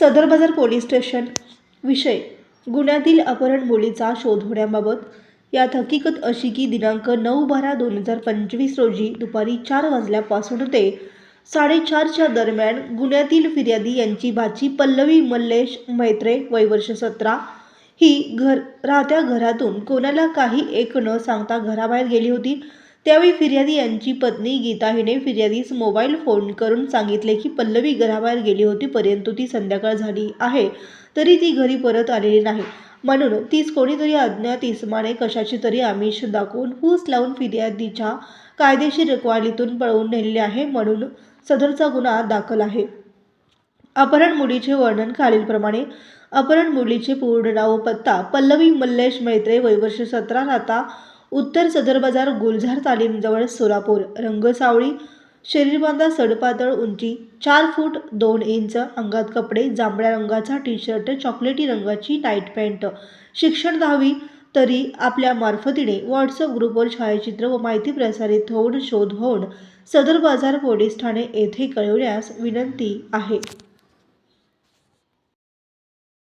सदर बाजार police station विषय. गुन्ह्यातील अपहरण मुलीचा शोध होण्याबाबत यात हकीकत अशी की दिनांक नऊ बारा दोन हजार पंचवीस रोजी दुपारी चार वाजल्यापासून ते साडेचारच्या दरम्यान गुन्ह्यातील फिर्यादी यांची भाची पल्लवी मल्लेश मैत्रे वयवर्ष सतरा ही घर राहत्या घरातून कोणाला काही एक न सांगता घराबाहेर गेली होती त्यावेळी फिर्यादी यांची पत्नी गीता हिने फिर्यादीस मोबाईल फोन करून सांगितले की पल्लवी घराबाहेर गेली होती परंतु ती संध्याकाळ झाली आहे तरी ती घरी परत आलेली नाही. म्हणून तीच कोणीतरी अज्ञात इसमाने कशाची तरी आमिष दाखवून फूस लावून फिर्यादीच्या कायदेशीर रखवालीतून पळवून नेलेले आहे म्हणून सदरचा गुन्हा दाखल आहे. अपहरण मुलीचे वर्णन खालीलप्रमाणे. अपहरण मुलीचे पूर्ण नाव पत्ता पल्लवी मल्लेश मैत्रे वयवर्ष सतरा राहता उत्तर सदर बाजार गुलझार तालीमजवळ सोलापूर. रंगसावळी शरीरबांधा सडपातळ उंची चार फूट दोन इंच अंगात कपडे जांभळ्या रंगाचा टी शर्ट चॉकलेटी रंगाची नाईट पॅन्ट शिक्षण दहावी तरी आपल्या मार्फतीने व्हॉट्सअप ग्रुपवर छायाचित्र व माहिती प्रसारित होऊन शोध होऊन सदर बाजार पोलीस ठाणे येथे कळवण्यास विनंती आहे.